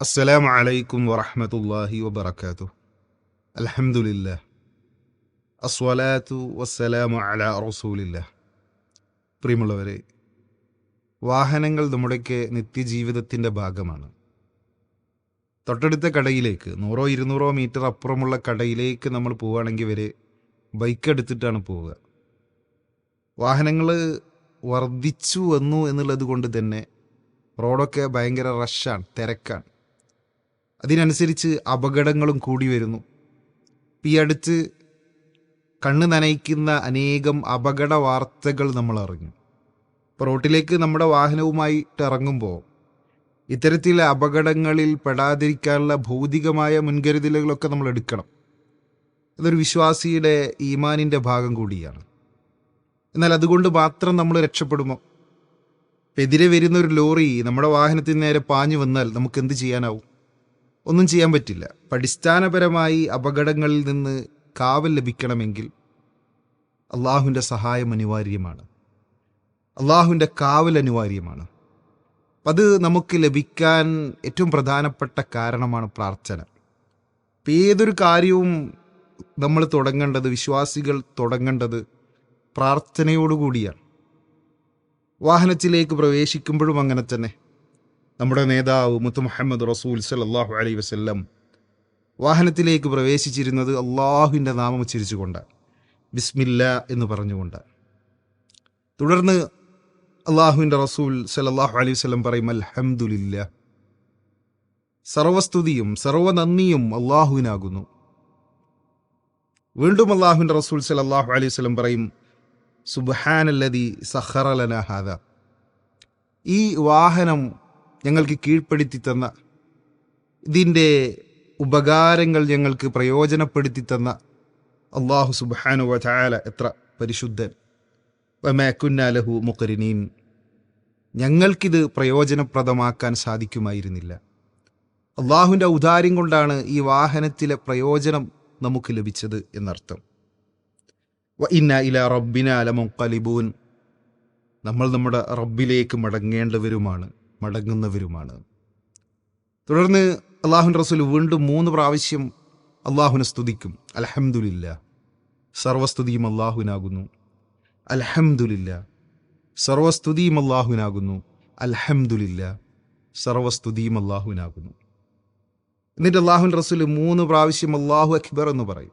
അസ്സലാമു അലൈക്കും വറഹമത്തല്ലാഹി വബറകാതുഹു. അലഹമുല്ല അസ്വലാത്തു വസ്സലാമു അല റസൂലില്ല പ്രിയമുള്ളവരെ വാഹനങ്ങൾ നമ്മുടെയൊക്കെ നിത്യജീവിതത്തിന്റെ ഭാഗമാണ്. തൊട്ടടുത്ത കടയിലേക്ക് നൂറോ ഇരുന്നൂറോ മീറ്റർ അപ്പുറമുള്ള കടയിലേക്ക് നമ്മൾ പോവുകയാണെങ്കിൽ വരെ ബൈക്ക് എടുത്തിട്ടാണ് പോവുക. വാഹനങ്ങൾ വർദ്ധിച്ചു വന്നു എന്നുള്ളത് കൊണ്ട് തന്നെ റോഡൊക്കെ ഭയങ്കര റഷാണ് തിരക്കാണ്. അതിനനുസരിച്ച് അപകടങ്ങളും കൂടി വരുന്നു. ഈ അടുത്ത് കണ്ണ് നനയിക്കുന്ന അനേകം അപകട വാർത്തകൾ നമ്മൾ അറിഞ്ഞു. റോട്ടിലേക്ക് നമ്മുടെ വാഹനവുമായിട്ട് ഇറങ്ങുമ്പോൾ ഇത്തരത്തിലെ അപകടങ്ങളിൽ പെടാതിരിക്കാനുള്ള ഭൗതികമായ മുൻകരുതലുകളൊക്കെ നമ്മൾ എടുക്കണം. അതൊരു വിശ്വാസിയുടെ ഈമാനിന്റെ ഭാഗം കൂടിയാണ്. എന്നാൽ അതുകൊണ്ട് മാത്രം നമ്മൾ രക്ഷപ്പെടുമോ? എതിരെ വരുന്ന ഒരു ലോറി നമ്മുടെ വാഹനത്തിന് നേരെ പാഞ്ഞു വന്നാൽ നമുക്ക് എന്ത് ചെയ്യാനാവും? ഒന്നും ചെയ്യാൻ പറ്റില്ല. അടിസ്ഥാനപരമായി അപകടങ്ങളിൽ നിന്ന് കാവൽ ലഭിക്കണമെങ്കിൽ അള്ളാഹുവിന്റെ സഹായം അനിവാര്യമാണ്. അള്ളാഹുവിന്റെ കാവൽ അനിവാര്യമാണ്. അത് നമുക്ക് ലഭിക്കാൻ ഏറ്റവും പ്രധാനപ്പെട്ട കാരണമാണ് പ്രാർത്ഥന. ഏതൊരു കാര്യവും നമ്മൾ തുടങ്ങേണ്ടത് വിശ്വാസികൾ തുടങ്ങേണ്ടത് പ്രാർത്ഥനയോടുകൂടിയാണ്. വാഹനത്തിലേക്ക് പ്രവേശിക്കുമ്പോഴും അങ്ങനെ തന്നെ. നമ്മുടെ നേതാവ് മുത്ത് മുഹമ്മദ് റസൂൽ സലല്ലാഹു അലൈ വസ്ല്ലം വാഹനത്തിലേക്ക് പ്രവേശിച്ചിരുന്നത് അള്ളാഹുവിന്റെ നാമം ഉച്ചരിച്ചുകൊണ്ട് ബിസ്മില്ല എന്ന് പറഞ്ഞുകൊണ്ട്. തുടർന്ന് അള്ളാഹുവിന്റെ റസൂൽ സലല്ലാഹു അലൈഹി വസ്ലം പറയും അൽഹംദുലില്ല. സർവസ്തുതിയും സർവനന്ദിയും അള്ളാഹുവിനാകുന്നു വീണ്ടും അള്ളാഹുവിന്റെ റസൂൽ സലല്ലാഹു അലൈഹി വസ്ലം പറയും സുബാനല്ലതി സഹറലന ഹാദ. ഈ വാഹനം ഞങ്ങൾക്ക് കീഴ്പ്പെടുത്തി തന്ന ഇതിന്റെ ഉപകാരങ്ങൾ ഞങ്ങൾക്ക് പ്രയോജനപ്പെടുത്തി തന്ന അള്ളാഹു സുബാനു വചാല എത്ര പരിശുദ്ധൻ. വമേക്കുന്നാലഹു മുക്കരിനീൻ ഞങ്ങൾക്കിത് പ്രയോജനപ്രദമാക്കാൻ സാധിക്കുമായിരുന്നില്ല. അള്ളാഹുവിന്റെ ഔദാര്യം കൊണ്ടാണ് ഈ വാഹനത്തിലെ പ്രയോജനം നമുക്ക് ലഭിച്ചത് എന്നർത്ഥം. വ ഇന്ന ഇല റബ്ബിന നമ്മൾ നമ്മുടെ റബ്ബിലേക്ക് മടങ്ങേണ്ടവരുമാണ്. മടങ്ങുന്നവരുമാണ്. തുടർന്ന് അള്ളാഹുൻ റസൂൽ വീണ്ടും മൂന്ന് പ്രാവശ്യം അള്ളാഹുനെ സ്തുതിക്കും. അലഹമുല്ല സർവസ്തുതിയും അള്ളാഹുവിനാകുന്നു അലഹമുല്ല സർവസ്തുതിയും അള്ളാഹുവിനാകുന്നു അലഹമുല്ല സർവസ്തുതിയും അള്ളാഹുവിനാകുന്നു എന്നിട്ട് അള്ളാഹുൻ റസൂൽ മൂന്ന് പ്രാവശ്യം അള്ളാഹു അക്ബർ എന്ന് പറയും.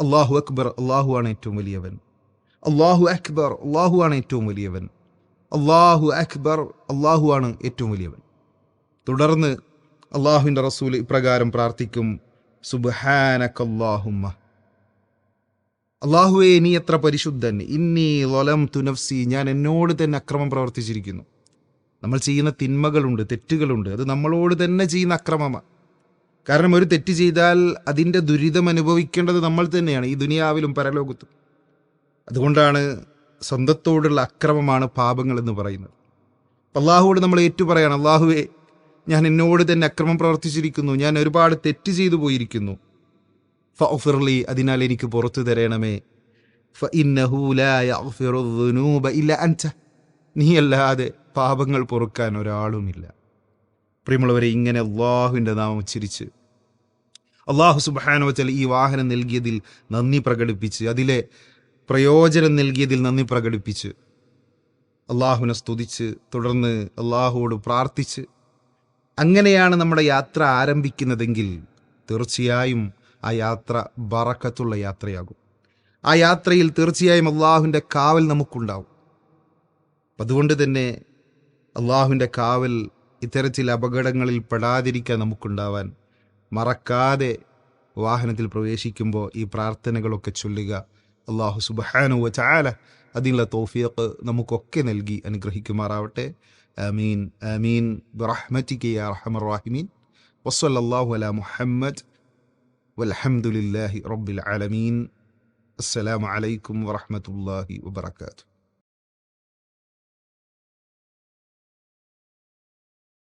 അള്ളാഹു അക്ബർ അള്ളാഹു ആണ് ഏറ്റവും വലിയവൻ. അള്ളാഹു അക്ബർ അള്ളാഹു ആണ് ഏറ്റവും വലിയവൻ. അള്ളാഹു അക്ബർ അള്ളാഹു ആണ് ഏറ്റവും വലിയവൻ. തുടർന്ന് അള്ളാഹുവിന്റെ റസൂൽ ഇപ്രകാരം പ്രാർത്ഥിക്കും സുബാനക്കല്ലാഹുമ്മ അള്ളാഹുവെ നീ എത്ര പരിശുദ്ധൻ. ഇന്നി ലൊലം തുനഫ്സി ഞാൻ എന്നോട് തന്നെ അക്രമം പ്രവർത്തിച്ചിരിക്കുന്നു. നമ്മൾ ചെയ്യുന്ന തിന്മകളുണ്ട് തെറ്റുകളുണ്ട്. അത് നമ്മളോട് തന്നെ ചെയ്യുന്ന അക്രമമാണ്. കാരണം ഒരു തെറ്റ് ചെയ്താൽ അതിന്റെ ദുരിതം അനുഭവിക്കേണ്ടത് നമ്മൾ തന്നെയാണ് ഈ ദുനിയാവിലും പരലോകത്തും. അതുകൊണ്ടാണ് സ്വന്തത്തോടുള്ള അക്രമമാണ് പാപങ്ങൾ എന്ന് പറയുന്നത്. അള്ളാഹുവോട് നമ്മൾ ഏറ്റു പറയാണ് അള്ളാഹുവെ ഞാൻ എന്നോട് തന്നെ അക്രമം പ്രവർത്തിച്ചിരിക്കുന്നു. ഞാൻ ഒരുപാട് തെറ്റ് ചെയ്തു പോയിരിക്കുന്നു. ഫിർലി അതിനാൽ എനിക്ക് പുറത്തു തരണമേ. നീ അല്ലാതെ പാപങ്ങൾ പൊറുക്കാൻ ഒരാളുമില്ല. പ്രിയമുള്ളവരെ ഇങ്ങനെ അള്ളാഹുവിന്റെ നാമം ഉച്ചരിച്ച് അള്ളാഹു സുബാനോ വച്ചാൽ ഈ വാഹനം നൽകിയതിൽ നന്ദി പ്രകടിപ്പിച്ച് അതിലെ പ്രയോജനം നൽകിയതിൽ നന്ദി പ്രകടിപ്പിച്ച് അള്ളാഹുവിനെ സ്തുതിച്ച് തുടർന്ന് അള്ളാഹുവോട് പ്രാർത്ഥിച്ച് അങ്ങനെയാണ് നമ്മുടെ യാത്ര ആരംഭിക്കുന്നതെങ്കിൽ തീർച്ചയായും ആ യാത്ര ബറക്കത്തുള്ള യാത്രയാകും. ആ യാത്രയിൽ തീർച്ചയായും അള്ളാഹുവിന്റെ കാവൽ നമുക്കുണ്ടാവും. അതുകൊണ്ട് തന്നെ അള്ളാഹുവിന്റെ കാവൽ ഇത്തരത്തിൽ അപകടങ്ങളിൽ പെടാതിരിക്കാൻ നമുക്കുണ്ടാവാൻ മറക്കാതെ വാഹനത്തിൽ പ്രവേശിക്കുമ്പോൾ ഈ പ്രാർത്ഥനകളൊക്കെ ചൊല്ലുക അള്ളാഹു സുബാനു ചാല അതിനുള്ള തോഫിയക്ക് നമുക്കൊക്കെ നൽകി അനുഗ്രഹിക്കുമാറാവട്ടെ ആമീൻ ആമീൻ ബറഹ്മറ്റിക്ക് യാ റഹമർ റാഹിമീൻ വസ്വല്ലാഹു അല മുഹമ്മദ് വലഹമുല്ലാഹി റബ്ബിൽ ആലമീൻ അസ്സലാമു അലൈക്കും വറഹമത്തല്ലാഹി വബർക്കാത്തു